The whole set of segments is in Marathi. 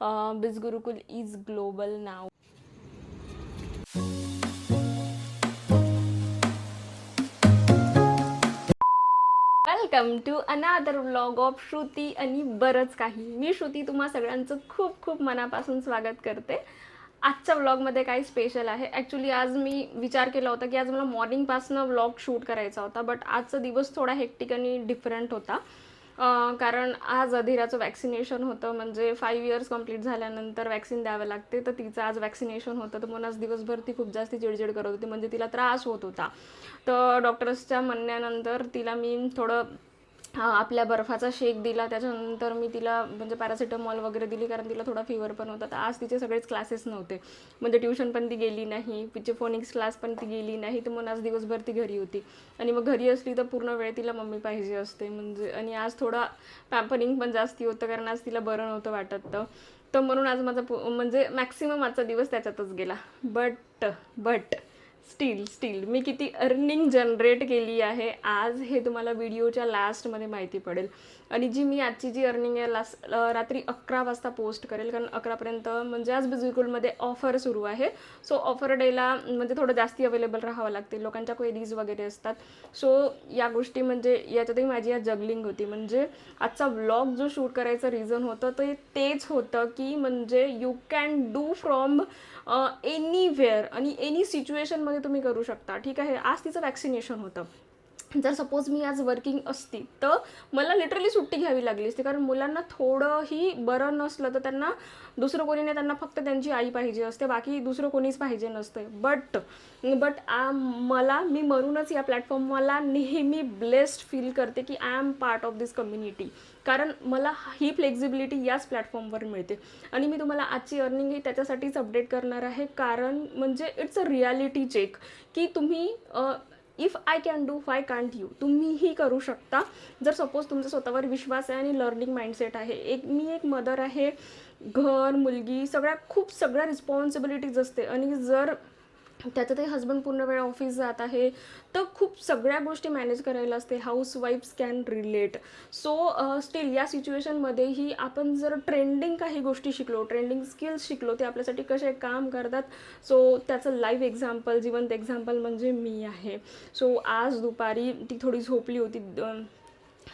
बिज Gurukul is global now. Welcome to another vlog of Shruti आणि बरंच काही. मी श्रुती तुम्हा सगळ्यांचं खूप खूप मनापासून स्वागत करते. आजच्या व्लॉगमध्ये काही स्पेशल आहे. ॲक्च्युली आज मी विचार केला होता की आज मला मॉर्निंगपासनं व्लॉग शूट करायचा होता बट आजचा दिवस थोडा हेक्टिक आणि डिफरंट होता. कारण आज अधीराचं वॅक्सिनेशन होतं म्हणजे फाईव्ह इयर्स कंप्लीट झाल्यानंतर वॅक्सिन द्यावं लागते तर तिचं आज वॅक्सिनेशन होतं. तर म्हणून आज दिवसभर ती खूप जास्त चिडचिड करत होती म्हणजे तिला त्रास होत होता. तर डॉक्टर्सच्या म्हणण्यानंतर तिला मी थोडं आपल्या बर्फाचा शेक दिला. त्याच्यानंतर मी तिला म्हणजे पॅरासिटामॉल वगैरे दिली कारण तिला थोडा फिवर पण होता. तर आज तिचे सगळेच क्लासेस नव्हते. म्हणजे ट्युशन पण ती गेली नाही. तिचे फोनिक्स क्लास पण ती गेली नाही. तर म्हणून आज दिवसभर ती घरी होती. आणि मग घरी असली तर पूर्ण वेळ तिला मम्मी पाहिजे असते. म्हणजे आणि आज थोडा पॅम्परिंग पण जास्ती होतं कारण आज तिला बरं नव्हतं वाटत. तर तर म्हणून आज माझा म्हणजे मॅक्सिमम आजचा दिवस त्याच्यातच गेला. बट बट स्टील स्टील मी किती अर्निंग जनरेट केली आहे आज हे तुम्हाला व्हिडिओच्या लास्टमध्ये माहिती पडेल. आणि जी मी आजची जी अर्निंग आहे लास्ट रात्री अकरा वाजता पोस्ट करेल कारण अकरापर्यंत म्हणजे आज बिझिकलमध्ये ऑफर सुरू आहे. सो ऑफर डेला म्हणजे थोडं जास्ती अवेलेबल राहावं लागते लोकांच्या क्वेरीज वगैरे असतात. सो या गोष्टी म्हणजे याच्यातही माझी आज जगलिंग होती. म्हणजे आजचा व्लॉग जो शूट करायचं रिझन होतं ते तेच होतं की म्हणजे you can do from anywhere आणि एनी सिच्युएशनमध्ये तुम्ही करू शकता. ठीक आहे? आज तिचं वॅक्सिनेशन होतं. जर सपोज मी आज वर्किंग असती तर मला लिटरली सुट्टी घ्यावी लागली असती. कारण मुलांना थोडंही बरं नसलं तर त्यांना दुसरं कोणी नाही त्यांना फक्त त्यांची आई पाहिजे असते बाकी दुसरं कोणीच पाहिजे नसते. बट बट मला मी म्हणूनच या प्लॅटफॉर्म मला नेहमी ब्लेस्ड फील करते की I am part of this community कारण मला ही फ्लेक्झिबिलिटी याच प्लॅटफॉर्मवर मिळते. आणि मी तुम्हाला आजची अर्निंग ही त्याच्यासाठीच अपडेट करणार आहे. कारण म्हणजे इट्स अ रियालिटी चेक की तुम्ही if I can do why can't you तुम्हीही करू शकता. जर सपोज तुमचा स्वतःवर विश्वास आहे आणि लर्निंग माइंडसेट आहे. एक मी एक मदर आहे घर मुलगी सगळ्या खूप सगळ्या रिस्पॉन्सिबिलिटीज असते. आणि जर त्याच्यातही हस्बंड पूर्ण वेळ ऑफिस जात आहे. तर खूप सगळ्या गोष्टी मॅनेज करायला असते. हाऊस वाईफ्स कॅन रिलेट सो स्टील या सिच्युएशनमध्येही आपण जर ट्रेंडिंग काही गोष्टी शिकलो ट्रेंडिंग स्किल्स शिकलो ते आपल्यासाठी कसे काम करतात? सो त्याचं लाईव्ह एक्झाम्पल जिवंत एक्झाम्पल म्हणजे मी आहे. सो आज दुपारी ती थोडी झोपली होती. द-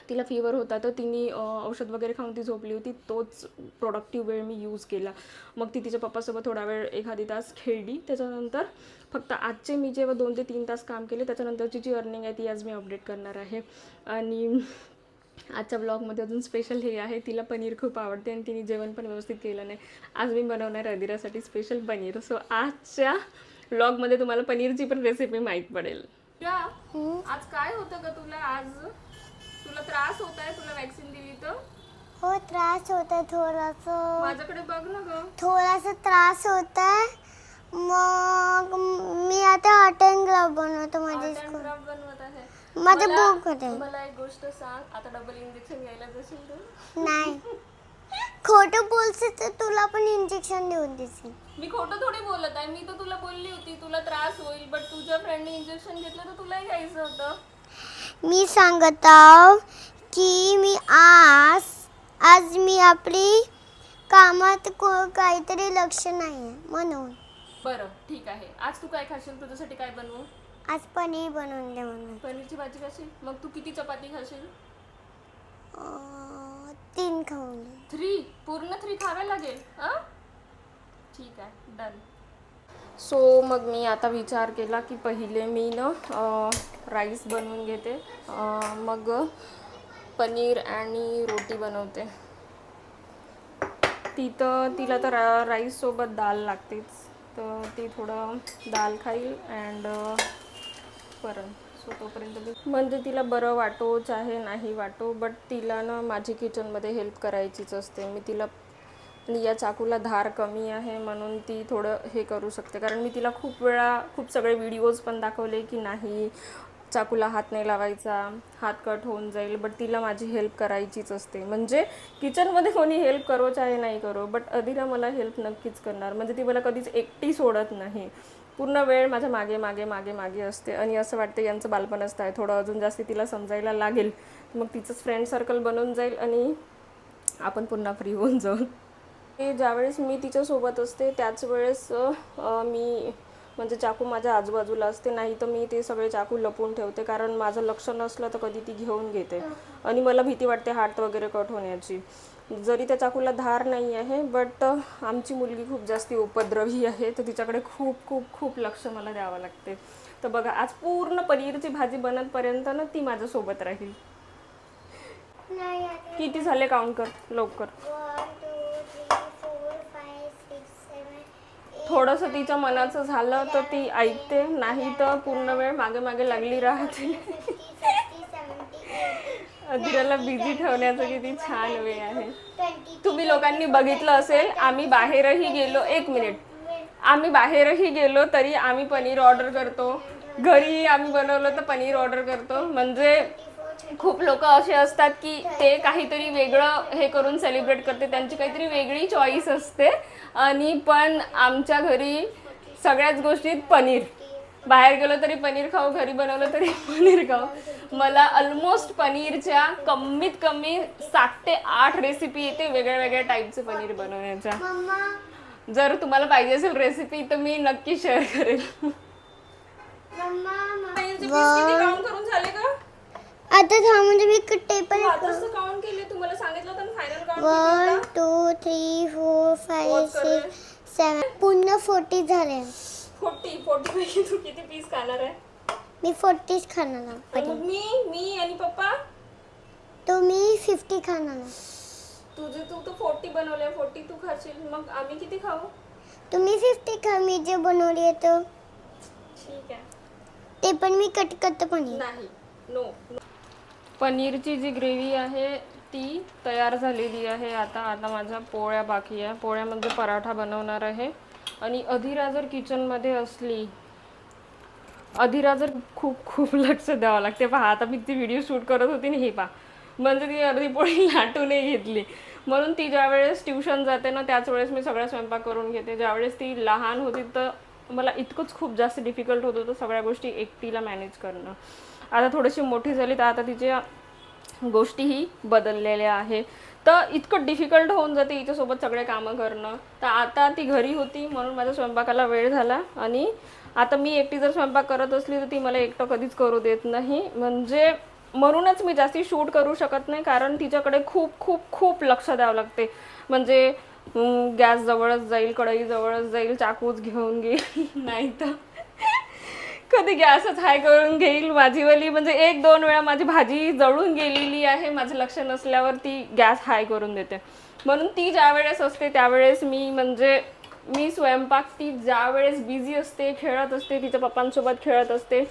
तिला फिवर होता तर तिने औषध वगैरे खाऊन ती झोपली होती. तोच प्रोडक्टिव्ह वेळ मी यूज केला. मग ती तिच्या पप्पासोबत थोडा वेळ एखादी तास खेळली. त्याच्यानंतर फक्त आजचे मी जेव्हा दोन ते तीन तास काम केले त्याच्यानंतरची जी अर्निंग आहे ती आज मी अपडेट करणार आहे. आणि आजच्या ब्लॉगमध्ये अजून स्पेशल हे आहे तिला पनीर खूप आवडते आणि तिने जेवण पण व्यवस्थित केलं नाही. आज मी बनवणार आहे अदिरासाठी स्पेशल पनीर. सो आजच्या ब्लॉगमध्ये तुम्हाला पनीरची पण रेसिपी माहीत पडेल. आज काय होतं का तुला आज? तुला त्रास होत आहे? तुला वॅक्सिन दिली तर? हो त्रास होता थोडासा. माझ्याकडे बघ ना ग. थोडासा त्रास होता मग मी आता आर्ट अँड ग्राफ बनवतो माझे and craft बनवत आहे. माझे मला- बुक होते. मला एक गोष्ट सांग. आता डबल इंजेक्शन घ्यायला जशील तू? नाही. खोटं बोलते तर तुला पण इंजेक्शन देऊन देशील. मी खोटं थोडी बोलत आहे. मी तर तुला बोलली होती तुला त्रास होईल बट तुझ्या फ्रेंडने इंजेक्शन घेतलं तर तुलाही घ्यायचं होतं. मी सांगत आहो की मी आज आज मी आपली कामात को- काहीतरी लक्ष नाही आहे म्हणून. बरं ठीक आहे. आज तू काय खाशील? तुझ्यासाठी काय बनवू? आज पनीर बनवून दे म्हणून. पनीरची भाजी खाशील? मग तू किती चपाती खाशील? अं, तीन खाऊन दे. थ्री? पूर्ण थ्री खावे लागेल हां? ठीक आहे डन. सो मग मी आता विचार केला की पहिले मी ना राईस बनवून घेते. मग पनीर आणि रोटी बनवते. ती तर तिला तर रा राईससोबत दाल लागतेच. तर ती थोडं दाल खाईल अँड वरण सो तोपर्यंत म्हणजे तिला बरं वाटो चाहे नाही वाटो बट तिला ना माझी किचनमध्ये हेल्प करायचीच असते. मी तिला आणि या चाकूला धार कमी आहे म्हणून ती थोडं हे करू शकते. कारण मी तिला खूप वेळा खूप सगळे व्हिडिओज पण दाखवले की नाही चाकूला हात नाही लावायचा हात कट होऊन जाईल बट तिला माझी हेल्प करायचीच असते. म्हणजे किचनमध्ये कोणी हेल्प करो चाहे नाही करो बट अदिरा मला हेल्प नक्कीच करणार. म्हणजे ती मला कधीच एकटी सोडत नाही. पूर्ण वेळ माझ्या मागे मागे मागे मागे असते. आणि असं वाटतं यांचं बालपणच आहे. थोडं अजून जास्ती तिला समजायला लागेल. मग तिचंच फ्रेंड सर्कल बनून जाईल आणि आपण पुन्हा फ्री होऊन जाऊ. ते ज्यावेळेस मी तिच्यासोबत असते त्याच वेळेस मी म्हणजे चाकू माझ्या आजूबाजूला असते. नाही तर मी ते सगळे चाकू लपवून ठेवते कारण माझं लक्ष नसलं तर कधी ती घेऊन घेते. आणि मला भीती वाटते हात वगैरे कट होण्याची. जरी त्या चाकूला धार नाही आहे बट आमची मुलगी खूप जास्ती उपद्रवी आहे तर तिच्याकडे खूप खूप खूप लक्ष मला द्यावं लागते. तर बघा आज पूर्ण पनीरची भाजी बनतपर्यंत ना ती माझ्यासोबत राहील. किती झाले काउंट कर? लवकर one two three four five six seven थोडंसं तिच्या मनाचं झालं तर ती ऐकते नाही तर पूर्ण वेळ मागे मागे लागली राहते. अधिराला बिझी ठेवण्याचं किती छान वे आहे. तुम्ही लोकांनी बघितलं असेल आम्ही बाहेरही गेलो एक मिनिट आम्ही बाहेरही गेलो तरी आम्ही पनीर ऑर्डर करतो. घरी आम्ही बनवलं तर पनीर ऑर्डर करतो. म्हणजे खूप लोक असे असतात की ते काहीतरी वेगळं हे करून सेलिब्रेट करते. त्यांची काहीतरी वेगळी चॉईस असते. आणि पण आमच्या घरी सगळ्याच गोष्टीत पनीर. बाहेर गेलो तरी पनीर खाऊ घरी बनवलं तरी पनीर खाऊ. मला ऑलमोस्ट पनीरच्या कमीत कमी सात ते आठ रेसिपी येते वेगळ्या वेगळ्या टाईपचे पनीर बनवण्याच्या. मम्मा. जर तुम्हाला पाहिजे असेल रेसिपी तर मी नक्की शेअर करेल. आता थांबून मी टेबल काउंट केले तुम्हाला सांगितलं होतं final one two three four करूया. सिक्स सेवन पूर्ण फोर्टी झाले. फोर्टी फोर्टी पैकी तू किती पीस खाणार आहे? मी फोर्टीच खाणार आहे. आणि मी मी आणि पप्पा? तो मी फिफ्टी खाणार आहे. तुझे तू तर फोर्टी बनवले फोर्टी तू खाशील. मग आम्ही किती खाऊ? तुम्ही फिफ्टी खा मी जे बनवली आहे तो. ठीक आहे. ते पण मी कट करतो पण नाही नो पनीरची जी ग्रेव्ही आहे ती तयार झालेली आहे. आता आता माझ्या पोळ्या बाकी आहे. पोळ्यामध्ये पराठा बनवणार आहे. आणि अधिरा जर किचनमध्ये असली अधिरा जर खूप खूप लक्ष द्यावं लागते. पहा आता मी ती व्हिडिओ शूट करत होती ना हे पहा. म्हणजे ती अर्धी पोळी लाटूनही घेतली. म्हणून ती ज्यावेळेस ट्युशन जाते ना त्याच वेळेस मी सगळा स्वयंपाक करून घेते. ज्यावेळेस ती लहान होती तर मला इतकंच खूप जास्त डिफिकल्ट होत होतं सगळ्या गोष्टी एकटीला मॅनेज करणं. आता थोडीशी मोठी झाली तर आता तिच्या गोष्टीही बदललेल्या आहे. तर इतकं डिफिकल्ट होऊन जाते हिच्यासोबत सगळे कामं करणं. तर आता ती घरी होती म्हणून माझ्या स्वयंपाकाला वेळ झाला आणि आता मी एकटी जर स्वयंपाक करत असली तर ती मला एकटं कधीच करू देत नाही. म्हणजे म्हणूनच मी जास्ती शूट करू शकत नाही कारण तिच्याकडे खूप खूप खूप लक्ष द्यावं लागते. म्हणजे गॅस जवळच जाईल कढई जवळच जाईल चाकूच घेऊन घेईल नाही तर कधी गॅसच हाय करून घेईल माझीवाली म्हणजे एक दोन वेळा माझी भाजी जळून गेलेली आहे माझं लक्ष नसल्यावर ती गॅस हाय करून देते. म्हणून ती ज्या वेळेस असते त्यावेळेस मी म्हणजे मी स्वयंपाक ती ज्या वेळेस बिझी असते खेळत असते तिच्या पप्पांसोबत खेळत असते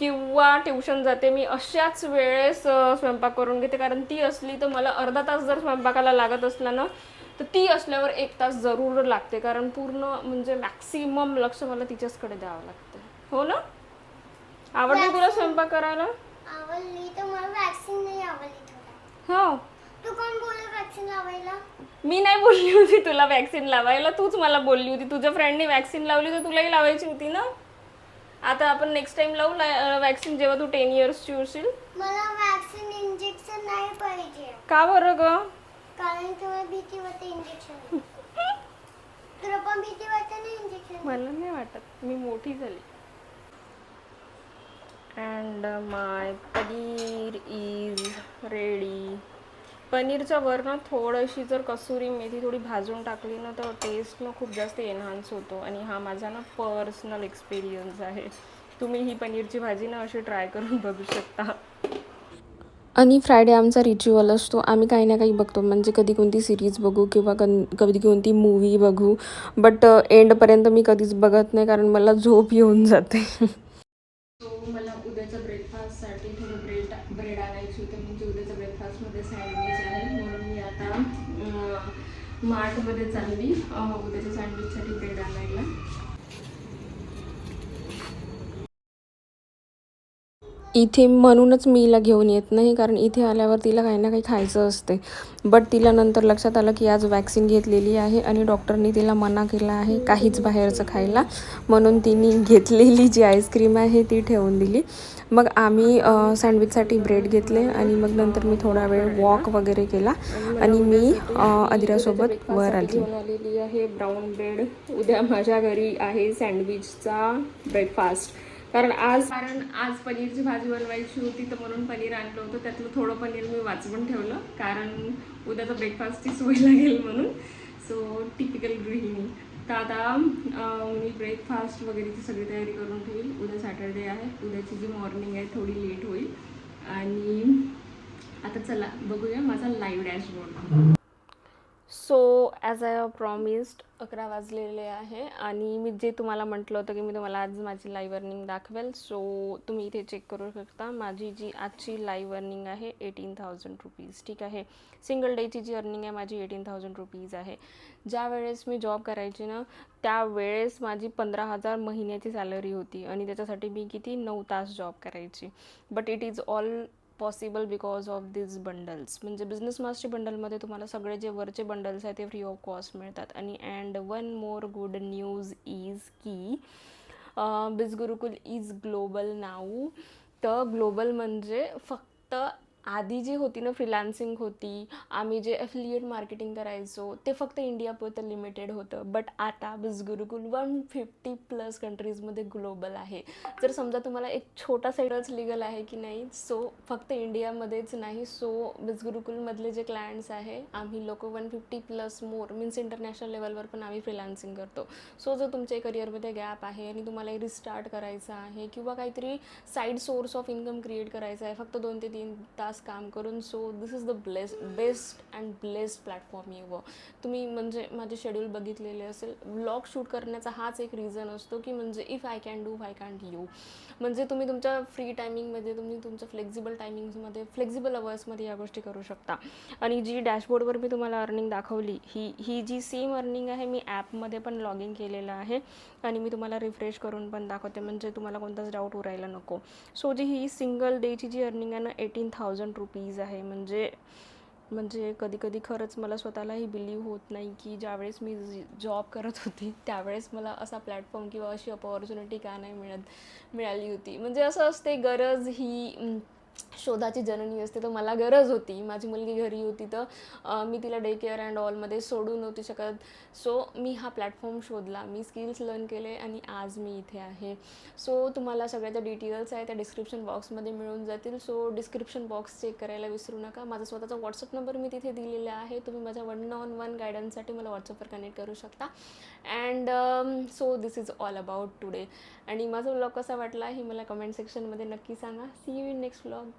किंवा ट्युशन जाते मी अशाच वेळेस स्वयंपाक करून घेते. कारण ती असली तर मला अर्धा तास जर स्वयंपाकाला लागत असला ना तर ती असल्यावर एक तास जरूर लागते. कारण पूर्ण म्हणजे मॅक्सिमम लक्ष मला तिच्याचकडे द्यावं लागतं. हो ना? आवडते तुला स्वयंपाक करायला? आवडली तर मला वॅक्सिन नाही आवडली थोडा. हो. तू कोण बोल वॅक्सिन लावायला? मी नाही बोलली होती तुला वॅक्सिन लावायला तूच मला बोलली होती. तुझ्या फ्रेंडने वॅक्सिन लावली तर तुलाही लावायची होती ना? आता आपण नेक्स्ट टाइम लावू वॅक्सिन जेव्हा तू टेन इयर्सची होशील. मला वॅक्सिन इंजेक्शन नाही पाहिजे. का बरं ग? कारण तुला भीती वाटते इंजेक्शन तुला पण भीती वाटते ना इंजेक्शन मला नाही वाटत. मी मोठी झाली. And my paneer is ready पनीरच्या वर ना थोडीशी जर कसुरी मेथी थोडी भाजून टाकली ना तर टेस्ट ना खूप जास्त एनहान्स होतो. आणि हा माझा ना पर्सनल एक्सपिरियन्स आहे. तुम्ही ही पनीरची भाजी ना अशी ट्राय करून बघू शकता. आणि फ्रायडे आमचा रिच्युअल असतो. आम्ही काही ना काही बघतो. म्हणजे कधी कोणती सिरीज बघू किंवा कन कधी कोणती मूवी बघू. बट एंडपर्यंत uh, मी कधीच बघत नाही कारण मला झोप येऊन जाते. मार्टमध्ये चालली. उद्याच्या सँडविचसाठी ब्रेड आणायला. इथे म्हणूनच मी हिला घेऊन येत नाही कारण इथे आल्यावर तिला काही ना काही खायचं असते. बट तिला नंतर लक्षात आलं की आज वॅक्सिन घेतलेली आहे आणि डॉक्टरनी तिला मना केला आहे काहीच बाहेरचं खायला. म्हणून तिने घेतलेली जी आईस्क्रीम आहे ती ठेवून दिली. मग आम्ही सँडविचसाठी ब्रेड घेतले आणि मग नंतर मी थोडा वेळ वॉक वगैरे केला आणि मी अधिरासोबत अदिरासोबत वर आली. आलेली आहे ब्राऊन ब्रेड उद्या माझ्या घरी आहे सँडविचचा ब्रेकफास्ट कारण आज कारण आज पनीरची भाजी बनवायची होती तर म्हणून पनीर आणलं होतं. त्यातलं थोडं पनीर मी वाचवून ठेवलं कारण उद्याचा ब्रेकफास्टची सोय लागेल म्हणून. सो टिपिकल गृहिणी तर आता मी ब्रेकफास्ट वगैरेची सगळी तयारी करून ठेवील उद्या सॅटर्डे आहे. उद्याची जी मॉर्निंग आहे थोडी लेट होईल. आणि आता चला बघूया माझा live dashboard as I promised अकरा वाजलेले आहे आणि मी जे तुम्हाला म्हटलं होतं की मी तुम्हाला आज माझी लाईव्ह अर्निंग दाखवेल सो तुम्ही इथे चेक करू शकता. माझी जी आजची लाईव्ह अर्निंग आहे एटीन थाउजंड रुपीज ठीक आहे? सिंगल डेची जी अर्निंग आहे माझी एटीन थाउजंड रुपीज आहे. ज्या वेळेस मी जॉब करायची ना त्यावेळेस माझी पंधरा हजार महिन्याची सॅलरी होती आणि त्याच्यासाठी मी किती? नऊ तास जॉब करायची. But it is all possible because of this bundles म्हणजे बिझनेस मास्टरी बंडलमध्ये तुम्हाला सगळे जे वरचे बंडल्स आहेत ते फ्री ऑफ कॉस्ट मिळतात. आणि and one more good news is की Biz Gurukul is global now तर ग्लोबल म्हणजे फक्त आधी जी होती ना फ्रीलान्सिंग होती आम्ही जे एफिलिएट मार्केटिंग करायचो ते फक्त इंडियापुरतं लिमिटेड होतं. बट आता Biz Gurukul one fifty plus कंट्रीजमध्ये ग्लोबल आहे. जर समजा तुम्हाला एक छोटा साईडच लिगल आहे की नाही सो फक्त इंडियामध्येच नाही सो बिज गुरुकुलमधले जे क्लायंट्स आहे आम्ही लोक one fifty plus more means international लेवलवर पण आम्ही फ्रीलान्सिंग करतो. सो जर तुमच्या करिअरमध्ये गॅप आहे आणि तुम्हाला रिस्टार्ट करायचं आहे किंवा काहीतरी side source of income create करायचं आहे फक्त दोन ते तीन तास काम करून. So this is the bless best and blessed platform येवं तुम्ही म्हणजे माझे शेड्यूल बघितलेले असेल ब्लॉग शूट करण्याचा हाच एक रिझन असतो की म्हणजे if I can do I can you म्हणजे तुम्ही तुमच्या फ्री टायमिंगमध्ये तुम्ही तुमच्या फ्लेक्झिबल टायमिंग्समध्ये फ्लेक्झिबल अवर्समध्ये या गोष्टी करू शकता. आणि जी डॅशबोर्डवर मी तुम्हाला अर्निंग दाखवली ही ही जी सेम अर्निंग आहे मी ॲपमध्ये पण लॉग इन केलेलं आहे. आणि मी तुम्हाला रिफ्रेश करून पण दाखवते म्हणजे तुम्हाला कोणताच डाऊट उरायला नको. सो जी ही सिंगल डेची जी अर्निंग आहे ना एटीन थाउजंड रुपीज आहे. म्हणजे म्हणजे कधी कधी खरंच मला स्वतःलाही बिलीव होत नाही की ज्यावेळेस मी जॉब करत होती त्यावेळेस मला असा प्लॅटफॉर्म किंवा अशी अपॉर्च्युनिटी का नाही मिळत मिळाली होती. म्हणजे असं असते गरज ही शोधाची जननी असते तर मला गरज होती. माझी मुलगी घरी होती तर मी तिला डे केअर अँड ऑलमध्ये सोडू नव्हती शकत. सो मी हा प्लॅटफॉर्म शोधला. मी स्किल्स लर्न केले आणि आज मी इथे आहे. सो तुम्हाला सगळ्या ज्या डिटेल्स आहे त्या डिस्क्रिप्शन बॉक्समध्ये मिळून जातील. सो डिस्क्रिप्शन बॉक्स चेक करायला विसरू नका. माझा स्वतःचा व्हॉट्सअप नंबर मी तिथे दिलेला आहे. तुम्ही माझ्या वन ऑन वन गायडन्ससाठी मला व्हॉट्सअपवर कनेक्ट करू शकता. And so this is all about today आणि माझा ब्लॉग कसा वाटला हे मला कमेंट सेक्शनमध्ये नक्की सांगा. See you in next vlog